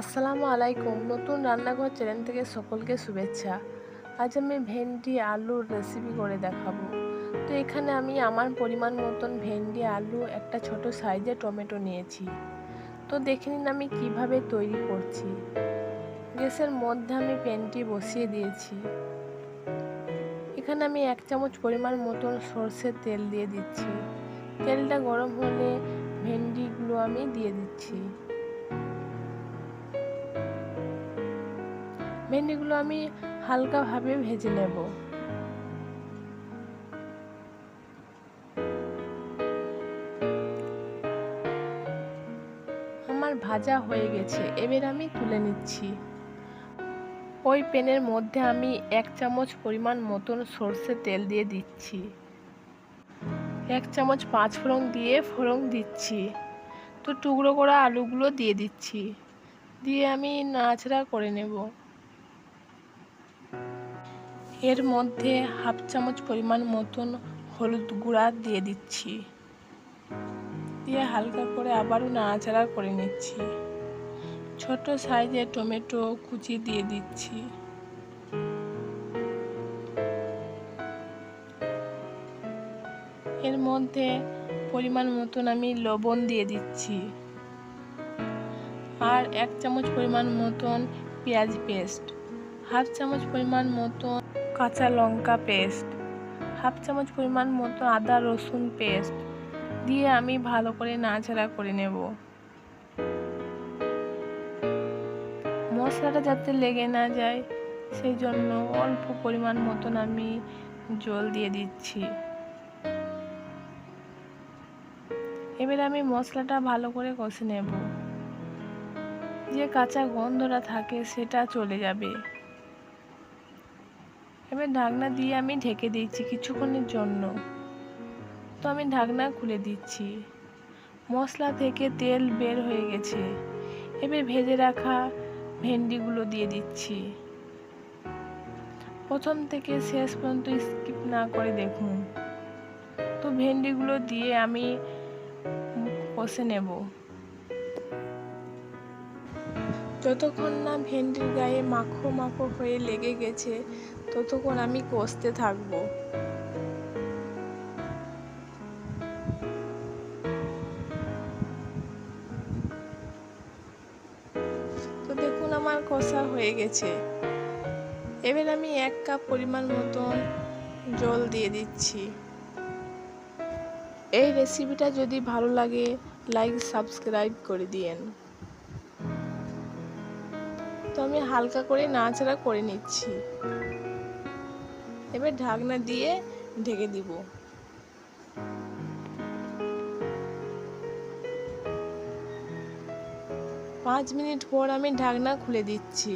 আসসালামু আলাইকুম। নতুন রান্নাঘর চ্যানেল থেকে সকলকে শুভেচ্ছা। আজ আমি ভেন্ডি আলুর রেসিপি করে দেখাবো। তো এখানে আমি আমার পরিমাণ মতন ভেন্ডি, আলু, একটা ছোট সাইজে টমেটো নিয়েছি। তো দেখে নিন আমি কীভাবে তৈরি করছি। গ্যাসের মধ্যে আমি প্যানটি বসিয়ে দিয়েছি। এখানে আমি এক চামচ পরিমাণ মতন সর্ষের তেল দিয়ে দিচ্ছি। তেলটা গরম হলে ভেন্ডিগুলো আমি দিয়ে দিচ্ছি। ভেন্ডিগুলো আমি হালকাভাবে ভেজে নেব। আমার ভাজা হয়ে গেছে, এবার আমি তুলে নিচ্ছি। ওই প্যানের মধ্যে আমি এক চামচ পরিমাণ মতন সর্ষে তেল দিয়ে দিচ্ছি। এক চামচ পাঁচ ফোড়ন দিয়ে ফোড়ন দিচ্ছি। তো টুকরো করা আলুগুলো দিয়ে দিচ্ছি। দিয়ে আমি নাড়াচাড়া করে নেব। এর মধ্যে হাফ চামচ পরিমাণ মতন হলুদ গুঁড়া দিয়ে দিচ্ছি। দিয়ে হালকা করে আবারও নাড়াচাড়া করে নিচ্ছি। ছোট সাইজে টমেটো কুচি দিয়ে দিচ্ছি। এর মধ্যে পরিমাণ মতন আমি লবণ দিয়ে দিচ্ছি। আর এক চামচ পরিমাণ মতন পেঁয়াজ পেস্ট। হাফ চামচ পরিমাণ মতন কাঁচা লঙ্কা পেস্ট হাফ চামচ পরিমাণ মতো আদা রসুন পেস্ট দিয়ে আমি ভালো করে নাড়াচাড়া করে নেব। মশলাটা যাতে লেগে না যায়, সেই জন্য অল্প পরিমাণ মতন আমি জল দিয়ে দিচ্ছি। এবার আমি মশলাটা ভালো করে কষে নেব। যে কাঁচা গন্ধটা থাকে সেটা চলে যাবে। এবার ঢাকনা দিয়ে আমি ঢেকে দিচ্ছি কিছুক্ষণের জন্য। তো আমি ঢাকনা খুলে দিচ্ছি। মশলা থেকে তেল বের হয়ে গেছে। এবার ভেজে রাখা ভেন্ডিগুলো দিয়ে দিচ্ছি। প্রথম থেকে শেষ পর্যন্ত স্কিপ না করে দেখুন। তো ভেন্ডিগুলো দিয়ে আমি কষে নেব। যতক্ষণ না ভেন্ডির গায়ে মাখো মাখো হয়ে লেগে গেছে, ততক্ষণ আমি কষতে থাকব। তো দেখুন আমার কষা হয়ে গেছে। এবার আমি এক কাপ পরিমাণ মতন জল দিয়ে দিচ্ছি। এই রেসিপিটা যদি ভালো লাগে লাইক সাবস্ক্রাইব করে দিয়েন। আমি হালকা করে নাড়াচাড়া করে নিচ্ছি। এবার ঢাকনা দিয়ে ঢেকে দিব। পাঁচ মিনিট পর আমি ঢাকনা খুলে দিচ্ছি।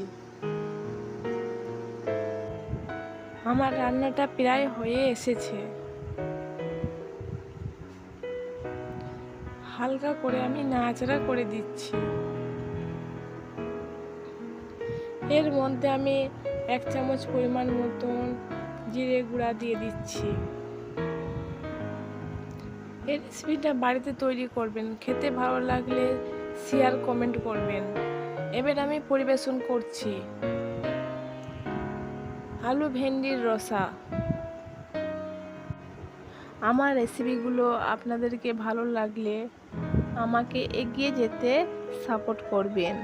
আমার রান্নাটা প্রায় হয়ে এসেছে। হালকা করে আমি নাড়াচাড়া করে দিচ্ছি। এর মধ্যে আমি এক চামচ পরিমাণ মতন জিরে গুঁড়া দিয়ে দিচ্ছি। এই রেসিপিটা বাড়িতে তৈরি করবেন, খেতে ভালো লাগলে শেয়ার কমেন্ট করবেন। এবার আমি পরিবেশন করছি। আলু ভেন্ডির রসা। আমার রেসিপিগুলো আপনাদেরকে ভালো লাগলে আমাকে এগিয়ে যেতে সাপোর্ট করবেন।